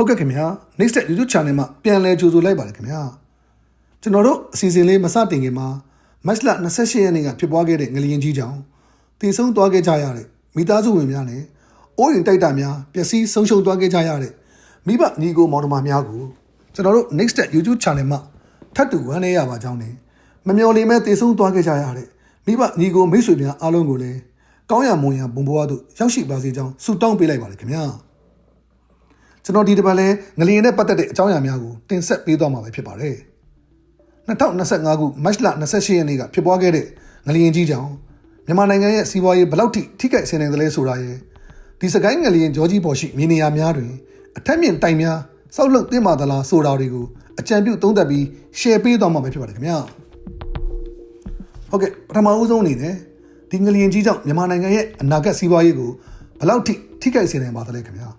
ဟုတ်ကဲ့ခင်ဗျာ next step YouTube channel မှာပြန်လဲကြိုဆိုလိုက်ပါတယ်ခင်ဗျာကျွန်တော်တို့အစီအစဉ်လေးမစတင်ခင်မှာမတ်လ28ရက်နေ့ကဖြစ်ပွားခဲ့တဲ့ငလျင်ကြီးကြောင့်တည်ဆုံးသွားခဲ့ကြရတဲ့မိသားစုဝင်များနဲ့အိုးရင်တိုက်တာများပျက်စီးဆုံးရှုံးသွားခဲ့ကြရတဲ့မိဘညီကိုမောင်နှမများကိုကျွန်တော်တို့ next step YouTube channel မှာထပ်တူဝမ်းနေရပါကြောင်းနဲ့မမျော်လင့်မဲ့တည်ဆုံးသွားခဲ့ကြရတဲ့မိဘညီကိုမိတ်ဆွေများအားလုံးကိုလည်းကောင်းရမွန်ရဘုံဘဝတို့ရောက်ရှိပါစေကြောင်းဆုတောင်းပေးလိုက်ပါတယ်ခင်ဗျာ ကျွန်တော်ဒီတစ်ပတ်လဲငလျင်နဲ့ပတ်သက်တဲ့အကြောင်းအရာများကိုတင်ဆက်ပေးသွားမှာပဲဖြစ်ပါတယ်2025ခုမတ်လ28ရက်နေ့ကဖြစ်ပွားခဲ့တဲ့ငလျင်ကြီးကြောင့်မြန်မာနိုင်ငံရဲ့စီးပွားရေးဘယ်လောက်ထိထိခိုက်စေနိုင်သလဲဆိုတာရယ်ဒီစကိုင်းငလျင်ဂျော်ဂျီပေါ်ရှိမြေနေရာများတွင်အထက်မြင့်တိုင်များစောက်လုပ်တင်ပါသလားဆိုတာတွေကိုအကြံပြုသုံးသပ်ပြီး share ပေးသွားမှာပဲဖြစ်ပါတယ်ခင်ဗျာဟုတ်ကဲ့ပထမဦးဆုံးအနေနဲ့ဒီငလျင်ကြီးကြောင့်မြန်မာနိုင်ငံရဲ့အနာဂတ်စီးပွားရေးကိုဘယ်လောက်ထိထိခိုက်စေနိုင်ပါသလဲခင်ဗျာ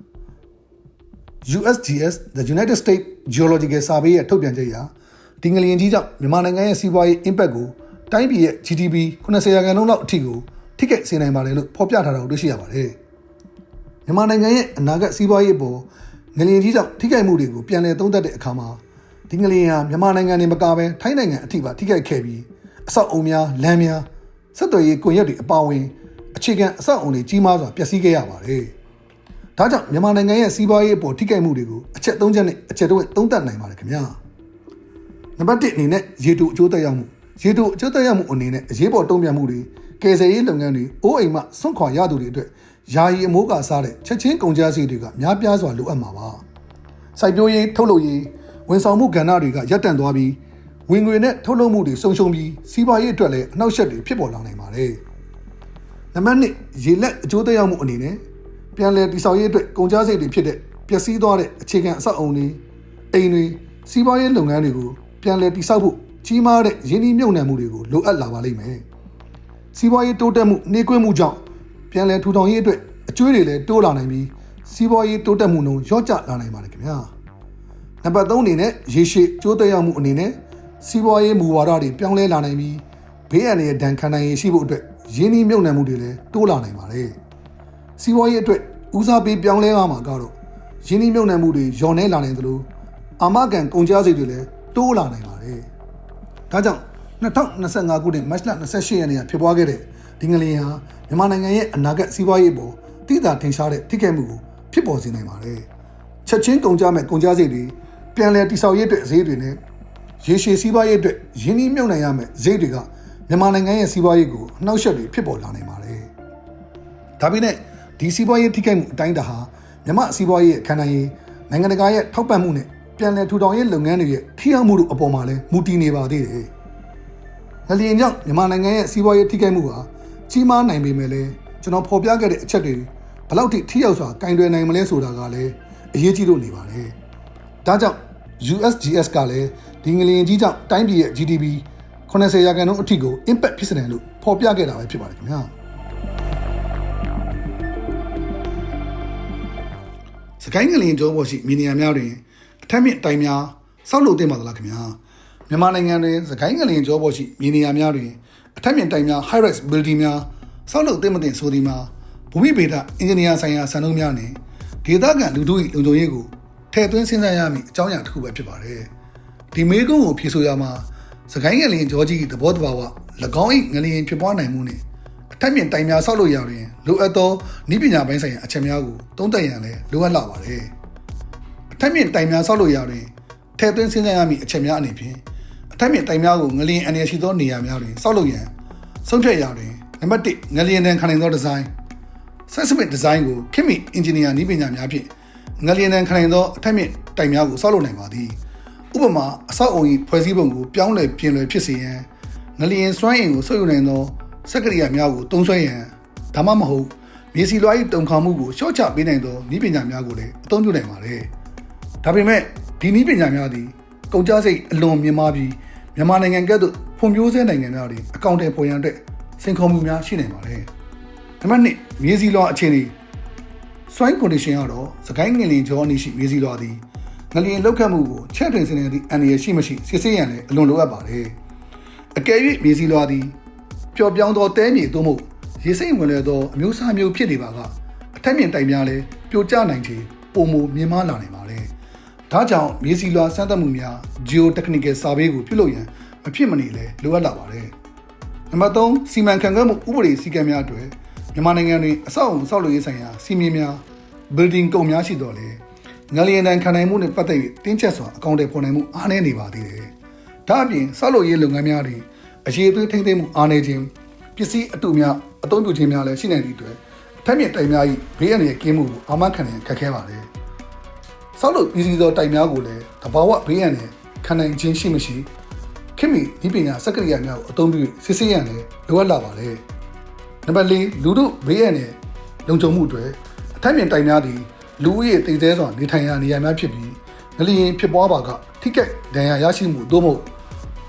USGS the United States Geological Survey ရဲ့ထုတ်ပြန်ချက်အရဒီငလျင်ကြီးကြောင့်မြန်မာနိုင်ငံရဲ့စီးပွားရေး impact ကိုတိုင်းပြည်ရဲ့ GDP 90ရာခိုင်နှုန်းလောက်အထိကိုထိခိုက်စေနိုင်ပါတယ်လို့ဖော်ပြထားတာကိုတွေ့ရှိရပါတယ်။မြန်မာနိုင်ငံရဲ့အနာဂတ်စီးပွားရေးပေါ်ငလျင်ကြီးကြောင့်ထိခိုက်မှုတွေကိုပြန်လည်သုံးသပ်တဲ့အခါမှာဒီငလျင်ဟာမြန်မာနိုင်ငံနေမကဘဲထိုင်းနိုင်ငံအထိပါထိခိုက်ခဲ့ပြီးအဆောက်အုံများလမ်းများဆက်သွယ်ရေးကွန်ရက်တွေအပါအဝင် အခြေခံအဆောက်အုံတွေကြီးမားစွာပျက်စီးခဲ့ရပါတယ်။ ဒါကြောင့်မြန်မာနိုင်ငံရဲ့စီးပွားရေးအပေါ်ထိခိုက်မှုတွေကိုအချက်၃ချက်နဲ့အချက်တော့သုံးသပ်နိုင်ပါတယ်ခင်ဗျာနံပါတ်1အနေနဲ့ရေတူအကျိုးသက်ရောက်မှုရေတူအကျိုးသက်ရောက်မှုအနေနဲ့အရေးပေါ်တုံ့ပြန်မှုတွေကယ်ဆယ်ရေးလုပ်ငန်းတွေအိုးအိမ်မှဆွန့်ခွာရသူတွေအတွက်ယာယီအမိုးကစားတဲ့ချက်ချင်းကုန်ကျစရိတ်တွေကများပြားစွာလိုအပ်မှာပါစိုက်ပျိုးရေးထုတ်လုပ်ရေးဝန်ဆောင်မှုကဏ္ဍတွေကရပ်တန့်သွားပြီးဝင်ငွေနဲ့ထုတ်လုပ်မှုတွေဆုံးရှုံးပြီးစီးပွားရေးအတွက်လည်းအနှောက်အယှက်တွေဖြစ်ပေါ်လာနိုင်ပါတယ်နံပါတ်1ရေလက်အကျိုးသက်ရောက်မှုအနေနဲ့ ပြန်လည်တည်ဆောက်ရေးအတွက်ကုန်ကျစရိတ်တွေဖြစ်တဲ့ပျက်စီးသွားတဲ့အခြေခံအဆောက်အုံတွေအိမ်တွေစီးပွားရေးလုပ်ငန်းတွေကိုပြန်လည်တည်ဆောက်ဖို့ကြီးမားတဲ့ရင်းနှီးမြှုပ်နှံမှုတွေကိုလိုအပ်လာပါလိမ့်မယ်။စီးပွားရေးတိုးတက်မှုနှေးကွေးမှုကြောင့်ပြန်လည်ထူထောင်ရေးအတွက်အကျွေးတွေလည်းတိုးလာနိုင်ပြီးစီးပွားရေးတိုးတက်မှုနှုန်းလျော့ကျလာနိုင်ပါတယ်ခင်ဗျာ။နံပါတ်3အနေနဲ့ရေရှည်ကျိုးသက်ရောက်မှုအနေနဲ့စီးပွားရေးမူဝါဒတွေပြောင်းလဲလာနိုင်ပြီးဘေးအန္တရာယ်ဒဏ်ခံနိုင်ရရှိဖို့အတွက်ရင်းနှီးမြှုပ်နှံမှုတွေလည်းတိုးလာနိုင်ပါတယ်။ စီးပွားရေးအတွက်ဦးစားပေးပြောင်းလဲရမှာကတော့ရင်းနှီးမြှုပ်နှံမှုတွေလျော့နေလာနိုင်သလိုအာမခံကုန်ကျစရိတ်တွေလည်းတိုးလာနိုင်ပါတယ်။ဒါကြောင့်2025ခုနှစ်မတ်လ28ရက်နေ့ကဖြစ်ပွားခဲ့တဲ့ဒီငလျင်ဟာမြန်မာနိုင်ငံရဲ့အနာဂတ်စီးပွားရေးပေါ်တိကျထင်ရှားတဲ့ထိခိုက်မှုကိုဖြစ်ပေါ်စေနိုင်ပါတယ်။ချက်ချင်းကုန်ကျမဲ့ကုန်ကျစရိတ်တွေပြန်လည်တိစောက်ရေးအတွက်ဈေးတွေနဲ့ရေရှည်စီးပွားရေးအတွက်ရင်းနှီးမြှုပ်နှံရမယ့်ဈေးတွေကမြန်မာနိုင်ငံရဲ့စီးပွားရေးကိုအနှောက်အယှက်တွေဖြစ်ပေါ်လာနိုင်ပါတယ်။ဒါပေမဲ့ ဒီစီးပွားရေးထိခိုက်မှုအတိုင်းအတာဟာမြန်မာစီးပွားရေးရဲ့ခန္ဓာရေးနိုင်ငံတကာရဲ့ထောက်ပံ့မှုနဲ့ပြန်လည်ထူထောင်ရေးလုပ်ငန်းတွေရဲ့ထိရောက်မှုတို့အပေါ်မှာလည်းမူတည်နေပါသေးတယ်။ငလျင်ကြောင့်မြန်မာနိုင်ငံရဲ့စီးပွားရေးထိခိုက်မှုဟာကြီးမားနိုင်ပေမဲ့လည်းကျွန်တော်ဖော်ပြခဲ့တဲ့အချက်တွေဘယ်လောက်ထိထိရောက်စွာကင်တွယ်နိုင်မလဲဆိုတာကလည်းအရေးကြီးလို့နေပါတယ်။ဒါကြောင့် USGS ကလည်းဒီငလျင်ကြီးကြောင့်တိုင်းပြည်ရဲ့ GDP 80ရာခိုင်နှုန်းအထိကို impact ဖြစ်စေတယ်လို့ဖော်ပြခဲ့တာပဲဖြစ်ပါတယ်ခင်ဗျာ စကိုင်းငလျင်ကျောပေါ်ရှိမြေနေရာများတွင်အထက်မြင့်တိုင်များစောက်လုပ်တင်ပါသလားခင်ဗျာမြန်မာနိုင်ငံတွင်စကိုင်းငလျင်ကျောပေါ်ရှိမြေနေရာများတွင်အထက်မြင့်တိုင်များ high rise building များစောက်လုပ်တင်မတင်ဆိုသည်မှာဘူမိဗေဒအင်ဂျင်နီယာဆိုင်ရာစံနှုန်းများနဲ့ဒေသခံလူထု၏လုံခြုံရေးကိုထည့်သွင်းစဉ်းစားရမည့်အကြောင်းအရာတစ်ခုပဲဖြစ်ပါတယ်ဒီမေးခွန်းကိုဖြေဆိုရမှာစကိုင်းငလျင်ဂျော်ကြီးသဘောတဘာဝ၎င်း၏ငလျင်ဖြစ်ပွားနိုင်မှုနှင့်အ ထက်မြင့်တိုင်များဆောက်လုပ်ရတွင်လိုအပ်သောဤပညာပိုင်းဆိုင်ရာအချက်များကိုသုံးသပ်ရန်လည်းလိုအပ်လာပါတယ်အထက်မြင့်တိုင်များဆောက်လုပ်ရတွင်ထည့်သွင်းစဉ်းစားရမည့်အချက်များအနေဖြင့်အထက်မြင့်တိုင်များကိုငလျင်အနေရှိသောနေရာများတွင်ဆောက်လုပ်ရန်ဆုံးဖြတ်ရတွင်နံပါတ်1ငလျင်တန်ခံနိုင်သောဒီဇိုင်း seismic design ကိုခင်မီအင်ဂျင်နီယာနည်းပညာများဖြင့်ငလျင်တန်ခံနိုင်သောအထက်မြင့်တိုင်များကိုဆောက်လုပ်နိုင်ပါသည်ဥပမာအဆောက်အုံ၏ဖွဲ့စည်းပုံကိုပြောင်းလဲပြင်လွယ်ဖြစ်စေရန်ငလျင်စွမ်းအင်ကိုဆုပ်ယူနိုင်သော စက်ကရိယာများကိုတုံးဆွဲရန်ဒါမှမဟုတ်မြေစီလွှာ၏တုံခါမှုကိုရှော့ချပေးနိုင်သောနည်းပညာများကိုလည်းအသုံးပြုနိုင်ပါတယ်ဒါပေမဲ့ဒီနည်းပညာများသည်ကုန်ကျစရိတ်အလွန်မြင့်မားပြီးမြန်မာနိုင်ငံကဲ့သို့ဖွံ့ဖြိုးဆဲနိုင်ငံများတွင်အကောင့်တွေပေါ်ရန်အတွက်စင်ခေါ်မှုများရှိနိုင်ပါတယ်နံပါတ်1မြေစီလွှာအခြေအနေ swine condition ကတော့စကိုင်းငလင်ကြောအနည်းရှိမြေစီလွှာသည်ငလျင်လောက်ခတ်မှုကိုချက်တွင်စနေသည့်အန္တရာယ်ရှိမရှိစစ်ဆေးရန်လည်းအလွန်လိုအပ်ပါတယ်။အကယ်၍မြေစီလွာသည် ပျော်ပြောင်းသောတဲမြေသို့မဟုတ်ရေစိမ့်ဝင်လဲသောအမျိုးအစားမျိုးဖြစ်နေပါကအထက်မြင့်တိုင်များလည်းပြိုကျနိုင်ချေပုံမူမြင်မာလာနိုင်ပါတယ်ဒါကြောင့်မြေစီလွာစမ်းသပ်မှုများ geotechnical survey ကိုပြုလုပ်ရန်မဖြစ်မနေလဲလိုအပ်လာပါတယ်နံပါတ်3စီမံခန့်ခွဲမှုဥပဒေစည်းကမ်းများအတွက်မြန်မာနိုင်ငံတွင်အဆောက်အုံဆောက်လုပ်ရေးဆိုင်ရာစီမင်းများ building ကုန်များရှိတော်လေငလျင်တန်ခံနိုင်မှုနဲ့ပတ်သက်၍တင်းကျပ်စွာအကောင့်တွေပေါ်နိုင်မှုအားနည်းနေပါသေးတယ်။ဒါအပြင်ဆောက်လုပ်ရေးလုပ်ငန်းများတွင် အရေးအသွေးထိန်းသိမ်းမှုအားနည်းခြင်းပစ္စည်းအတူများအသုံးပြုခြင်းများလည်းရှိနိုင်သည့်အတွက်အထက်မြင့်တိုင်များ၏ဘေးအန္တရာယ်ကင်းမှုကိုအာမခံရန်ခက်ခဲပါတယ်။ဆောက်လုပ်ပြည်စည်းသောတိုင်များကိုလည်းတဘာဝဘေးအန္တရာယ်ခံနိုင်ခြင်းရှိမရှိခင်မီဒီပညာစက္ကရိယာများကိုအသုံးပြုစစ်ဆေးရန်လည်းလိုအပ်လာပါတယ်။နံပါတ်၄လူတို့ဘေးအန္တရာယ်လုံခြုံမှုအတွက်အထက်မြင့်တိုင်များသည်လူဦးရေတည်သေးစွာနေထိုင်ရာနေရာများဖြစ်ပြီးငလျင်ဖြစ်ပွားပါကထိကက်ဒဏ်ရာရရှိမှုသို့မဟုတ်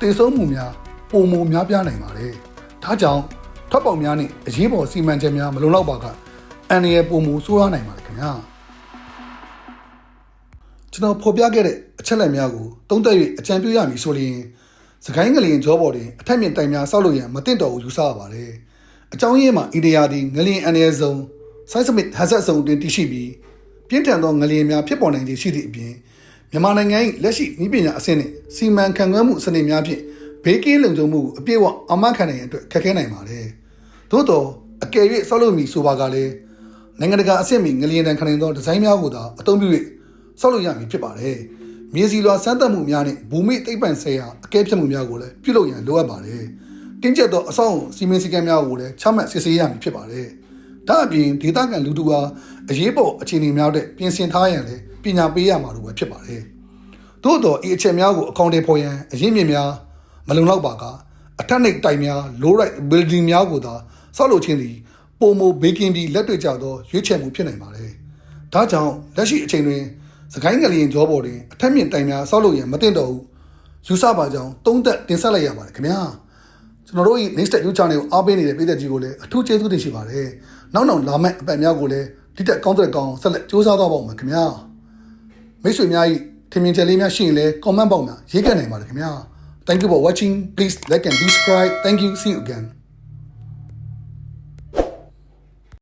တည်ဆုံးမှုများ ပုံမများပြားနိုင်ပါတယ်။ဒါကြောင့်ထွက်ပေါက်များနဲ့အရေးပေါ်စီမံချက်များမလုံလောက်ပါကအန်ရယ်ပုံမဆိုးရနိုင်ပါတယ်ခင်ဗျာ။ကျွန်တော်ဖော်ပြခဲ့တဲ့အချက်လက်များကိုတုံးသက်၍အကြံပြုရမည်ဆိုရင်စကိုင်းငလျင်ကြောပေါ်တွင်အထက်မြင့်တိုင်များဆောက်လုပ်ရန်မတင်တော်ဘူးယူဆရပါတယ်။အကြောင်းရင်းမှာအီဒီယာသည်ငလျင်အန်ရယ်ဇုံ seismic hazard zone တွင်တည်ရှိပြီးပြင်းထန်သောငလျင်များဖြစ်ပေါ်နိုင်ခြေရှိသည့်အပြင်မြန်မာနိုင်ငံ၏လက်ရှိနည်းပညာအဆင့်နှင့်စီမံခန့်ခွဲမှုစနစ်များဖြင့် ဘေးကင်းလုံခြုံမှုကိုအပြည့်အဝအမှန်ခံနိုင်ရန်အတွက်ခက်ခဲနိုင်ပါတယ်။သို့သောအကယ်၍ဆောက်လုပ်မည်ဆိုပါကလည်းနိုင်ငံတကာအဆင့်မီငလျင်တန်ခံနိုင်သောဒီဇိုင်းများကိုသာအသုံးပြု၍ဆောက်လုပ်ရမည်ဖြစ်ပါတယ်။မြေစီလွာစမ်းသပ်မှုများနှင့်ဘူမိသိပ္ပံဆိုင်ရာအကဲဖြတ်မှုများကိုလည်းပြုလုပ်ရန်လိုအပ်ပါတယ်။တင်းကျပ်သောအဆောက်အုံစီမံစည်းကမ်းများကိုလည်းချမှတ်စစ်ဆေးရမည်ဖြစ်ပါတယ်။ဒါအပြင်ဒေသခံလူထုအားအရေးပေါ်အခြေအနေများတဲ့ပြင်ဆင်ထားရန်လည်းပညာပေးရမှာလို့ပဲဖြစ်ပါတယ်။သို့တော့ဤအချက်များကိုအကောင့်တွေဖော်ရန်အရင်းမြစ်များ မလုံလောက်ပါကအထက်နှိပ်တိုင်များ low right building များကိုသာဆောက်လုပ်ခြင်းသည်ပုံမဘေးကင်းပြီးလက်တွေ့ကျသောရွေးချယ်မှုဖြစ်နိုင်ပါတယ်။ဒါကြောင့်လက်ရှိအချိန်တွင်စကိုင်းငလျင်ကြောပေါ်တွင်အထက်မြင့်တိုင်များဆောက်လုပ်ရန်မသင့်တော်ဘူးယူဆပါကြောင်းသုံးသက်တင်ဆက်လိုက်ရပါတယ်ခင်ဗျာ။ကျွန်တော်တို့၏ next step YouTube channel ကိုအားပေးနေတဲ့ပြည်သက်ကြီးကိုလည်းအထူးကျေးဇူးတင်ရှိပါတယ်။နောက်နောက်လာမယ့်အပတ်များကိုလည်းဒီတက်ကောင်းတဲ့ကောင်းဆက်လက်စူးစမ်းသွားပါဦးမယ်ခင်ဗျာ။မိတ်ဆွေများ၏ထင်မြင်ချက်လေးများရှိရင်လည်း comment box မှာရေးခဲ့နိုင်ပါတယ်ခင်ဗျာ Thank you for watching. Please like and subscribe. Thank you. See you again